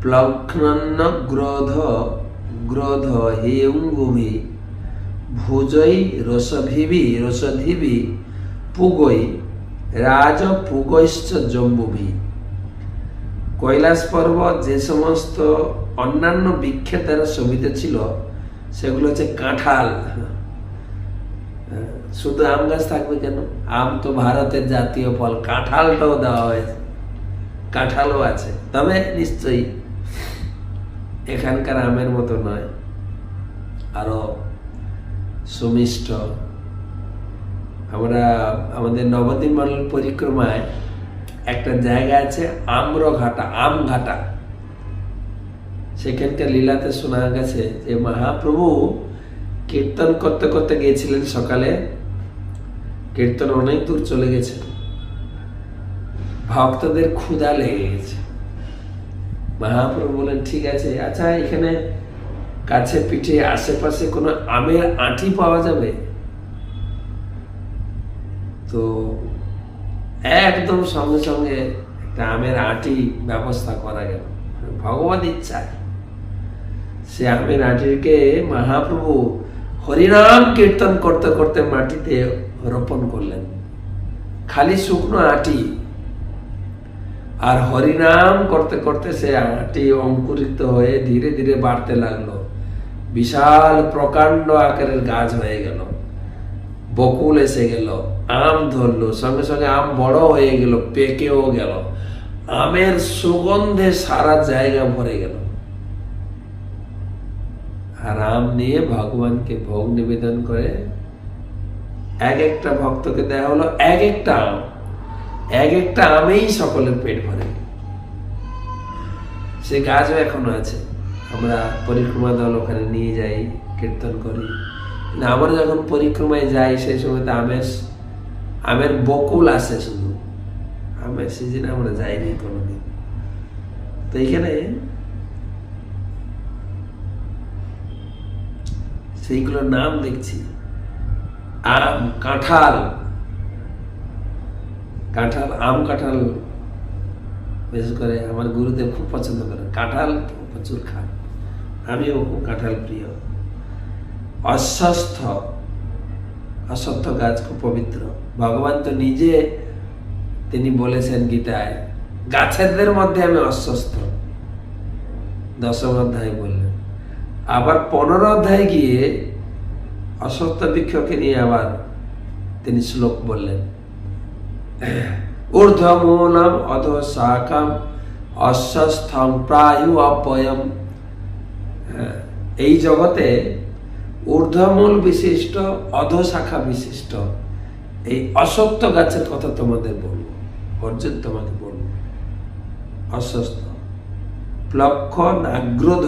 সত্যম প্লগ্নন্ন গ্রোধ গ্রোধ হেয়ঙ্গুভি ভুজৈ রসভিবি রসধিবি পুগৈ রাজপুগৈশ্চ জম্বুভি। কৈলাস পর্বত যে সমস্ত অন্যান্য দ্বারা শোভিত ছিল, সেগুলো হচ্ছে কাঁঠাল। শুধু আম গাছ থাকবে কেন? আম তো ভারতের জাতীয় ফল, কাঁঠালটাও দেওয়া হয়েছে। কাঁঠালও আছে। তবে নিশ্চয়ই এখানকার আমের মতো নয়, আরও সুমিষ্ট। আমরা আমাদের নবদ্বীপ মণ্ডল পরিক্রমায় একটা জায়গা আছে আম্রঘাটা, আমঘাটা। সেখানকার লীলাতে শোনা গেছে যে মহাপ্রভু কীর্তন করতে করতে গিয়েছিলেন সকালে। কীর্তন অনেক দূর চলে গেছে। ভক্তদের ক্ষুধা লেগে গেছে। মহাপ্রভু বলেন, ঠিক আছে আচ্ছা এখানে কাছে পিঠে আশেপাশে কোনো আমের আঁটি পাওয়া যাবে? তো একদম সঙ্গে সঙ্গে একটা আমের আঁটি ব্যবস্থা করা গেল। ভগবান ইচ্ছায় সে আমের আঁটিকে মহাপ্রভু হরিনাম কীর্তন করতে করতে মাটিতে রোপণ করলেন। খালি শুকনো আটি আর হরিনাম করতে করতে সে আটি অঙ্কুরিত হয়ে ধীরে ধীরে বাড়তে লাগল। বিশাল প্রকাণ্ড আকারের গাছ হয়ে গেল। বকুল এসে গেল। আম ধরলো। সঙ্গে সঙ্গে আম বড় হয়ে গেল, পেকেও গেল। আমের সুগন্ধে সারা জায়গা ভরে গেল। আর আম নিয়ে ভগবানকে ভোগ নিবেদন করে এক একটা ভক্তকে দেওয়া হলো এক একটা আম। এক একটা আমেই সকলের পেট ভরে। সে গাছও এখনও আছে। আমরা পরিক্রমা দল ওখানে নিয়ে যাই, কীর্তন করি। আমরা যখন পরিক্রমায় যাই, সেই সময় তো আমের আমের বকুল আসে শুধু। আমের সিজনে আমরা যাইনি কোনোদিন। তো এখানে সেইগুলোর নাম দেখছি। আম, কাঁঠাল কাঁঠাল, আম কাঁঠাল, বিশেষ করে আমার গুরুদেব খুব পছন্দ করে কাঁঠাল প্রচুর খান আমিও খুব কাঁঠাল প্রিয়। অস্বস্থ অসত্য গাছ খুব পবিত্র। ভগবান তো নিজে তিনি বলেছেন গীতায়, গাছেদের মধ্যে আমি অস্বস্থ দশম অধ্যায় বললেন, আবার পনেরো অধ্যায় গিয়ে অসত্য বৃক্ষকে নিয়ে আবার তিনি শ্লোক বললেন ঊর্ধ্বমূলম অধ শাখাম অস্বস্থম প্রায়ু অপয়ম এই জগতে ঊর্ধ্বমূল বিশিষ্ট অধশাখা বিশিষ্ট এই অসত্য গাছের কথা তোমাদের বলব অর্জুন তোমাকে বলব। অস্বস্থ প্লক্ষ, নাগ্রোধ,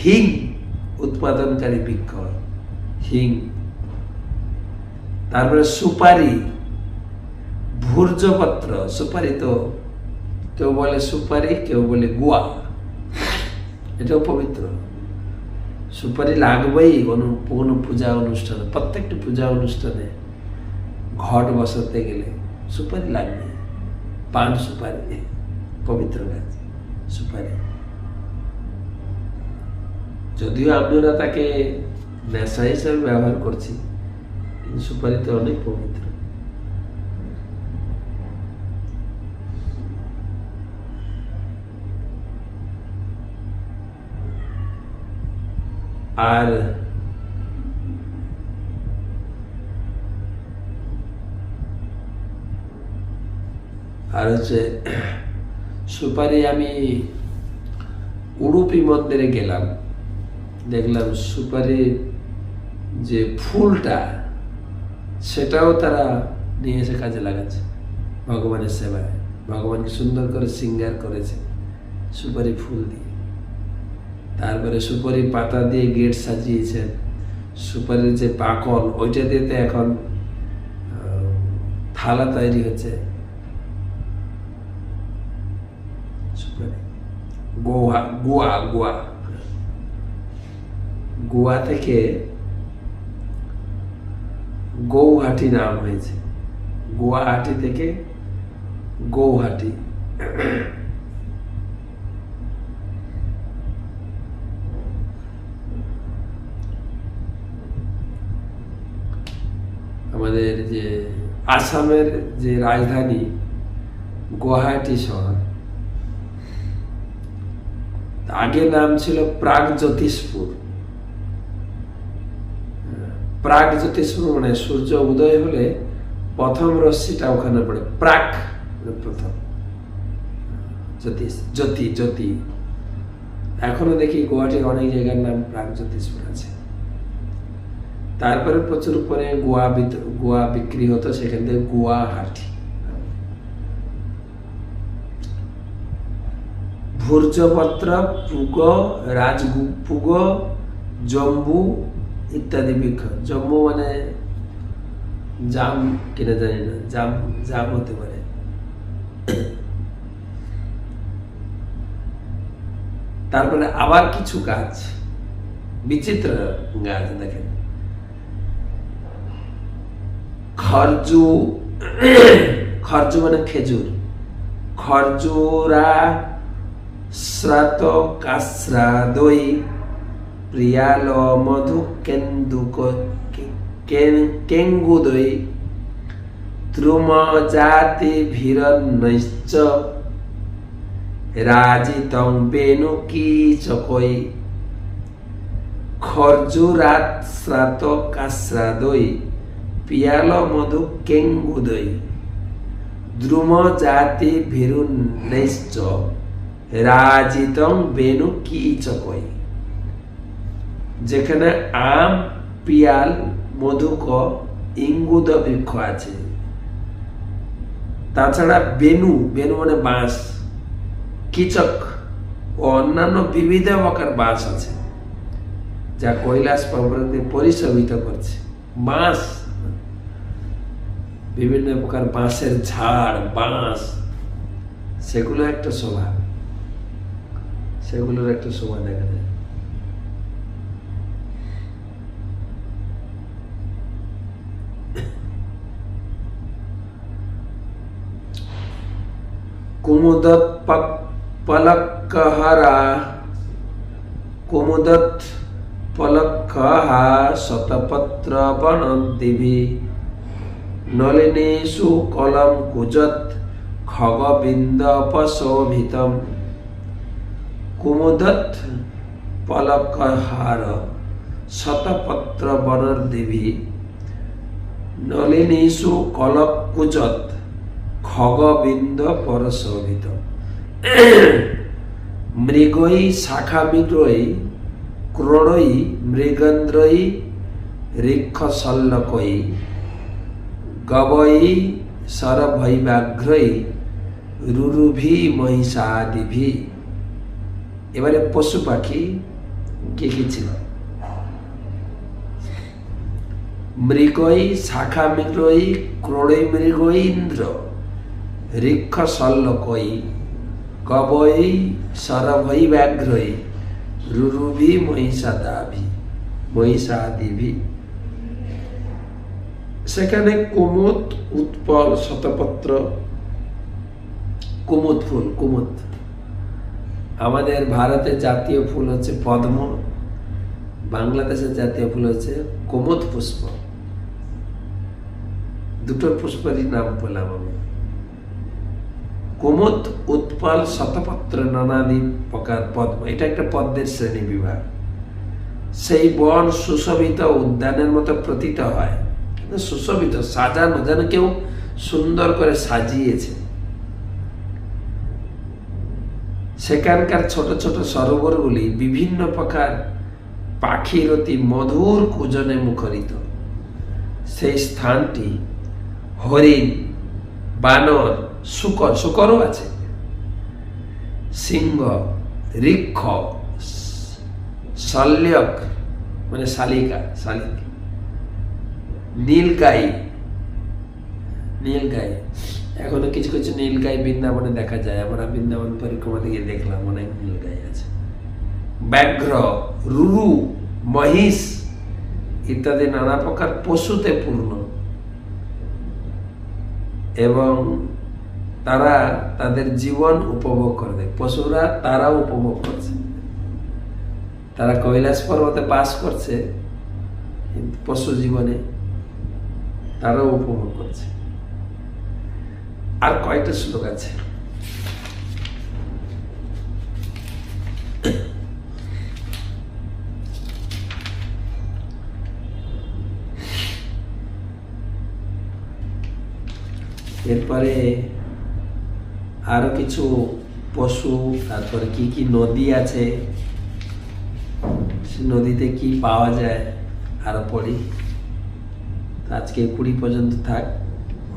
হিং উৎপাদনকারী বৃক্ষ। হিং, তারপরে সুপারি। ভূর্জপত্র সুপারি তো কেউ বলে সুপারি কেউ বলে গুয়া এটাও পবিত্র সুপারি লাগবেই কোনো কোনো পূজা অনুষ্ঠানে প্রত্যেকটি পূজা অনুষ্ঠানে ঘট বসাতে গেলে সুপারি লাগবে পান সুপারি পবিত্র গাছ সুপারি যদিও আমরা তাকে নেশা হিসেবে ব্যবহার করছি কিন্তু সুপারি তো অনেক পবিত্র আর আর হচ্ছে সুপারি আমি উড়ুপি মন্দিরে গেলাম। দেখলাম সুপারির যে ফুলটা, সেটাও তারা নিয়ে এসে কাজে লাগাচ্ছে। ভগবানের সেবায়। ভগবানকে সুন্দর করে সিঙ্গার করেছে সুপারি ফুল দিয়ে। তারপরে সুপারি পাতা দিয়ে গেট সাজিয়েছেন। সুপারির যে পাকল ওইটা দিয়ে এখন থালা তৈরি হচ্ছে। সুপারি। গোয়া গোয়া গোয়া গোয়া থেকে গৌহাটি নাম হয়েছে। গুয়াহাটি থেকে গৌহাটি। আমাদের যে আসামের যে রাজধানী, গুয়াহাটি শহর আগে নাম ছিল প্রাগ জ্যোতিষপুর। প্রাগ জ্যোতিষপুর মানে সূর্য উদয় হলে প্রথম রশ্মিটা ওখানে পড়ে, প্রাক মানে প্রথম। জ্যোতিষ, জ্যোতি জ্যোতি। এখনও দেখি গুয়াহাটির অনেক জায়গার নাম প্রাক জ্যোতিষপুর আছে। তারপরে প্রচুর পরে গোয়া গোয়া বিক্রি হতো, সেখান থেকে গুয়াহাটি ভূর্জপত্র, পুগ, রাজগু, পুগ, জম্বু ইত্যাদি বৃক্ষ। জম্বু মানে জাম কিনা জানি না, জাম জাম হতে পারে। তারপরে আবার কিছু গাছ, বিচিত্র গাছ দেখেন। খরজু খরজু মানে খেজুর। খরজুরা শ্রাত কাসরা দই প্রিয়াল মধু কেন্দুক কেঙ্গু দই। ত্রুম জাতি ভিরন্নশ্চ, রাজিতং বেনু কি চকই। খরজুরাত শ্রাত কাসরা দই। পিয়াল মধু কেঙ্গু দই দ্রুম জাতি ভিরুন্নশ্চ রাজিতং বেনু কি চকই যেখানে আম, পিয়াল মধুক ইঙ্গুদ বৃক্ষ আছে। তাছাড়া বেনু বেনু মানে বাঁশ। কিচক ও অন্যান্য বিবিধ প্রকার বাঁশ আছে, যা কৈলাস পর্বতে পরিশোভিত করছে। বাঁশ বিভিন্ন প্রকার বাঁশের ঝাড়, বাঁশ, সেগুলো একটা শোভা। সেগুলোর একটা শোভা দেখা যায়। কুমুদত পলকহরা কুমুদত পলকহা শতপত্র বনদিভি নলিনীষু কলম কুজত খগবিন্দ পশোভিতম কুমুদত পলকহার শতপত্র বনর্দিভি নলিনীষু কলক কুজত খগবিন্দ পরশোভিত মৃগই শাখা মৃগই ক্রোড়ই মৃগন্দ্রই ঋক্ষ গবই সরভৈবাঘ্রই রুরুভি মহিষাদিভি। এবারে পশু পাখি কে কি ছিল? মৃগই শাখা মৃগই ক্রোড়ই মৃগই ইন্দ্র, ঋক্ষ সল্লকই কবই সরভই ব্যাঘ্রই রুরুভি মহিষাদাভি, মহিষাদিভি। সেখানে কুমুদ উৎপল শতপত্র। কুমুদ ফুল, কুমুদ। আমাদের ভারতের জাতীয় ফুল হচ্ছে পদ্ম বাংলাদেশের জাতীয় ফুল হচ্ছে কুমুদ পুষ্প। দুটো পুষ্পেরই নাম পেলাম আমি। কুমুদ উৎপল শতপত্র নানাদি প্রকার পদ্ম। এটা একটা পদ্মের শ্রেণি বিভাগ। সেই বন সুশোভিত উদ্যানের মতো প্রতীত হয়। সুশোভিত সাজানো যেন কেউ সুন্দর করে সাজিয়েছে। সেখানকার ছোট ছোট সরোবরগুলি বিভিন্ন প্রকার পাখির অতি মধুর কুজনে মুখরিত। সেই স্থানটি হরিণ, বানর, শুকর, শুকরও আছে। সিংহ ঋক্ষ শল্যক মানে শালিকা, শালিক। নীলগাই নীলগাই এখনও কিছু কিছু নীলগাই বৃন্দাবনে দেখা যায়। আমরা বৃন্দাবন পরিক্রমা থেকে দেখলাম অনেক নীলগাই আছে। ব্যাঘ্র, রুরু, মহিষ ইত্যাদি নানা প্রকার পশুতে পূর্ণ। এবং তারা তাদের জীবন উপভোগ করে পশুরা তারাও উপভোগ করছে। তারা কৈলাস পর্বতে বাস করছে। পশু জীবনে তারাও উপভোগ করছে। আর কয়টা শ্লোক আছে? এরপরে আরও কিছু পশু, তারপরে কি কি নদী আছে? নদীতে কি পাওয়া যায়? আরও পড়ি। আজকে কুড়ি পর্যন্ত থাক।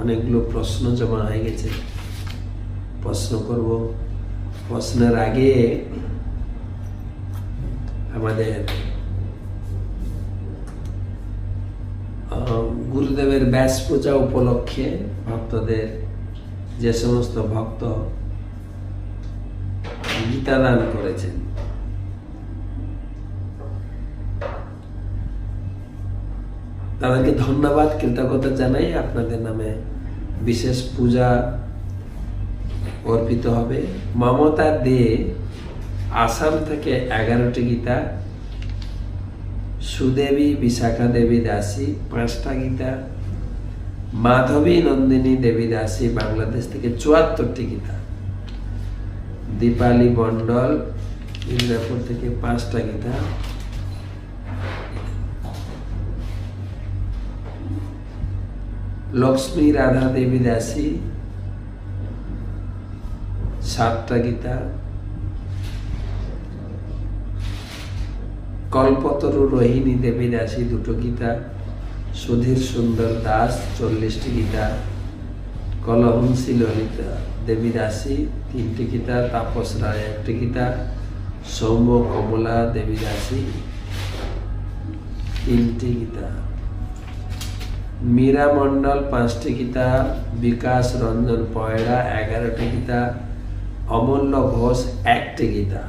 অনেকগুলো প্রশ্ন জমা হয়ে গেছে। প্রশ্ন করব। প্রশ্নের আগে আমাদের গুরুদেবের ব্যাস পূজা উপলক্ষে ভক্তদের যে সমস্ত ভক্ত গীতা দান করেছেন তাদেরকে ধন্যবাদ, কৃতজ্ঞতা জানাই আপনাদের নামে বিশেষ পূজা অর্পিত হবে। মমতা দে, আসাম থেকে এগারোটি গীতা, সুদেবী বিশাখা দেবী দাসী পাঁচটা গীতা, মাধবী নন্দিনী দেবী দাসী বাংলাদেশ থেকে চুয়াত্তরটি গীতা, দীপালি মণ্ডল ইন্দ্রাপুর থেকে পাঁচটা গীতা লক্ষ্মী রাধা দেবী দাসী, সাতটা গীতা, কল্পতরু রোহিণী দেবী দাসী দুটো গীতা, সুধীর সুন্দর দাস চল্লিশটি গীতা, কলহংসী ললিতা দেবী দাসী তিনটি গীতা, তাপস রায় একটি গীতা, সৌম্য কমলা দেবী দাসী তিনটি গীতা। মীরা মণ্ডল পাঁচটি গীতা বিকাশ রঞ্জন পয়রা এগারোটি গীতা অমূল্য ঘোষ একটি গীতা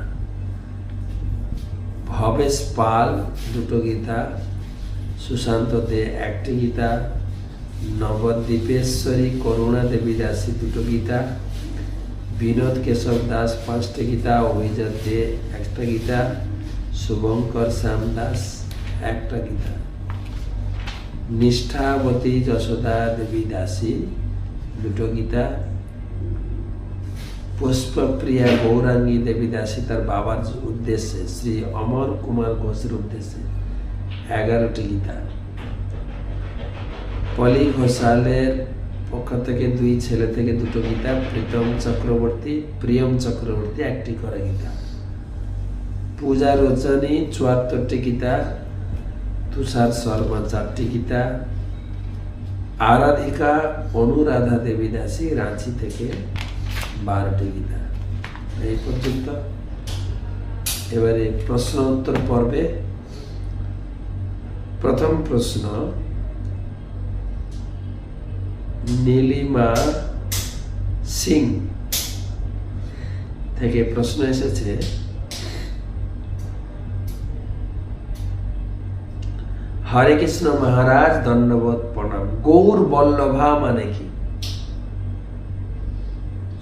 ভবেশ পাল দুটো গীতা সুশান্ত দে একটি গীতা নবদ্বীপেশ্বরী করুণা দেবী দাসী দুটো গীতা বিনোদ কেশব দাস পাঁচটি গীতা অভিজাত দে একটা গীতা শুভঙ্কর শ্যাম দাস একটা গীতা নিষ্ঠাবতী যশোদা দেবী দাসী, দুটো গীতা, পুষ্পপ্রিয়া গৌরাঙ্গী দেবী দাসী তার বাবার উদ্দেশ্যে, শ্রী অমর কুমার ঘোষের উদ্দেশ্যে এগারোটি গীতা। পলি ঘোষালের পক্ষ থেকে দুই ছেলে থেকে দুটো গীতা, প্রীতম চক্রবর্তী, প্রিয়ম চক্রবর্তী, একটি করে গীতা। পূজা রচনী চুয়াত্তরটি গীতা তুষার শর্মা চারটি গীতা, আরাধিকা অনুরাধা দেবী দাসী রাঁচি থেকে বারোটি গীতা। এই পর্যন্ত। এবারে প্রশ্ন উত্তর পর্বে। প্রথম প্রশ্ন, নীলিমা সিং থেকে প্রশ্ন এসেছে হরে কৃষ্ণ মহারাজ দণ্ডবোধ প্রণাম গৌর বল্লভা মানে কি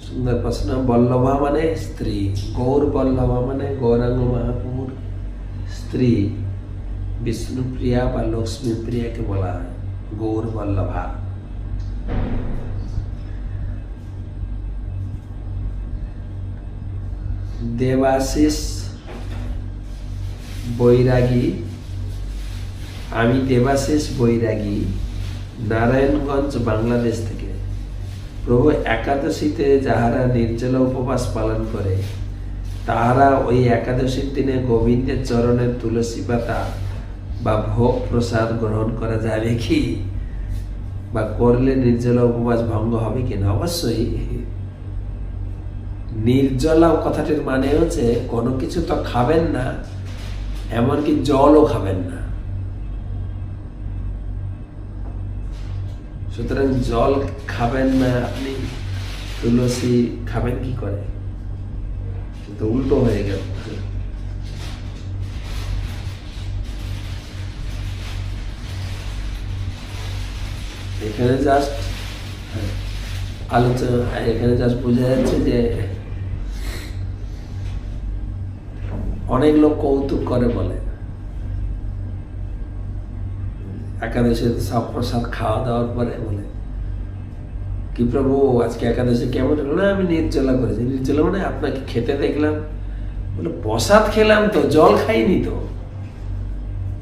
সুন্দর প্রশ্ন বল্লভা মানে স্ত্রী গৌর বল্লভা মানে গৌরাঙ্গ মহাপুর স্ত্রী বিষ্ণুপ্রিয়া বা লক্ষ্মী প্রিয়াকে বলা হয় গৌর বল্লভা দেবাশিস বৈরাগী আমি দেবাশিস বৈরাগী, নারায়ণগঞ্জ, বাংলাদেশ থেকে। প্রভু একাদশীতে যাহারা নির্জলা উপবাস পালন করে, তাহারা ওই একাদশীর দিনে গোবিন্দের চরণের তুলসী পাতা বা ভোগ প্রসাদ গ্রহণ করা যাবে কি? বা করলে নির্জলা উপবাস ভঙ্গ হবে কিনা অবশ্যই। নির্জলা কথাটির মানে হচ্ছে, কোনো কিছু তো খাবেন না, এমনকি জলও খাবেন না। সুতরাং জল খাবেন না আপনি, তুলসী খাবেন কি করে? তো উল্টো হয়ে গেল। এখানে জাস্ট আলোচনা, এখানে জাস্ট বোঝা যাচ্ছে যে অনেক লোক কৌতুক করে বলে। একাদশী সব প্রসাদ খাওয়া দাওয়ার পরে বলে, কি প্রভু, আজকে একাদশী কেমন না, আমি নির্জলা করেছি। নির্জলা মানে আপনাকে খেতে দেখলাম। বলে, প্রসাদ খেলাম তো, জল খাইনি তো?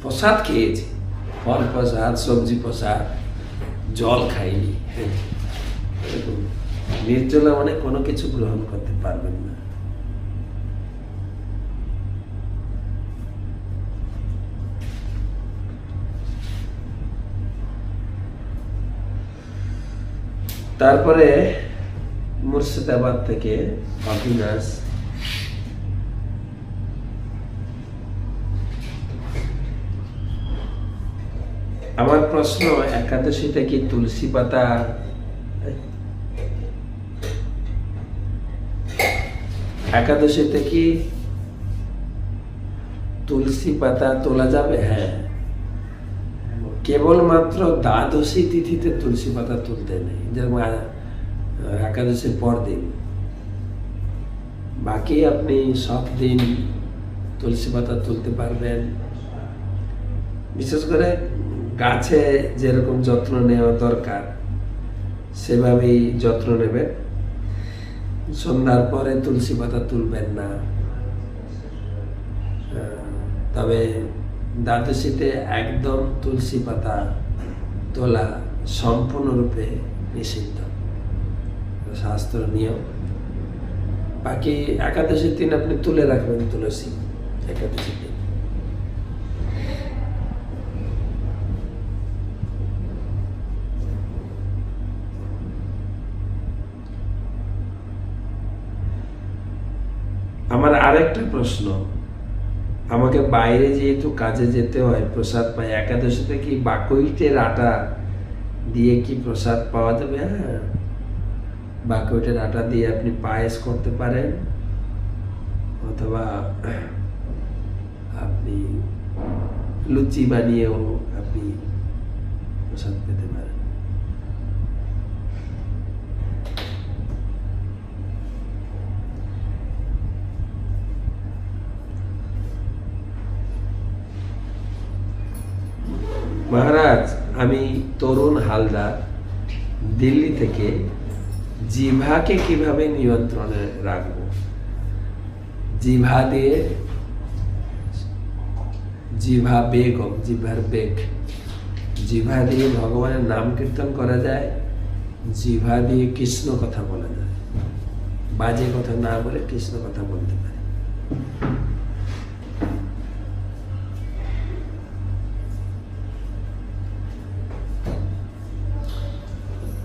প্রসাদ খেয়েছি, ফল প্রসাদ, সবজি প্রসাদ, জল খাইনি। এরকম। নির্জলা মানে কোনো কিছু গ্রহণ করতে পারবেন না। তারপরে মুর্শিদাবাদ থেকে অভিনাশ আমার প্রশ্ন, একাদশীতে কি তুলসী পাতা একাদশীতে কি তুলসী পাতা তোলা যাবে? হ্যাঁ। কেবলমাত্র দ্বাদশী তিথিতে তুলসী পাতা তুলতে নেই। আ- একাদশীর পর দিন বাকি আপনি সব দিন তুলসী পাতা তুলতে পারবেন। বিশেষ করে গাছে যেরকম যত্ন নেওয়া দরকার, সেভাবেই যত্ন নেবেন। সন্ধ্যার পরে তুলসী পাতা তুলবেন না। তবে দ্বাদশীতে একদম তুলসী পাতা তোলা সম্পূর্ণরূপে নিষিদ্ধ। শাস্ত্র নিয়ম। বাকি একাদশীর দিন আপনি তুলে রাখবেন তুলসী একাদশীর দিন। আমার আরেকটা প্রশ্ন। আমাকে বাইরে যেহেতু কাজে যেতে হয় প্রসাদ পাই একাদশীতে কি বাকইটের আটা দিয়ে কি প্রসাদ পাওয়া যাবে? হ্যাঁ। বাকইটের আটা দিয়ে আপনি পায়েস করতে পারেন, অথবা আপনি লুচি বানিয়েও আপনি প্রসাদ পেতে পারেন। মহারাজ, আমি তরুণ হালদার, দিল্লি থেকে জিভাকে কীভাবে নিয়ন্ত্রণে রাখব? জিভা দিয়ে জিভা বেগম, জিভার বেগ। জিভা দিয়ে ভগবানের নাম কীর্তন করা যায়, জিভা দিয়ে কৃষ্ণ কথা বলা যায়। বাজে কথা না বলে কৃষ্ণ কথা বলতে পারে।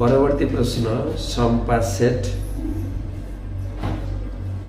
পরবর্তী প্রশ্ন সম্পা সেট।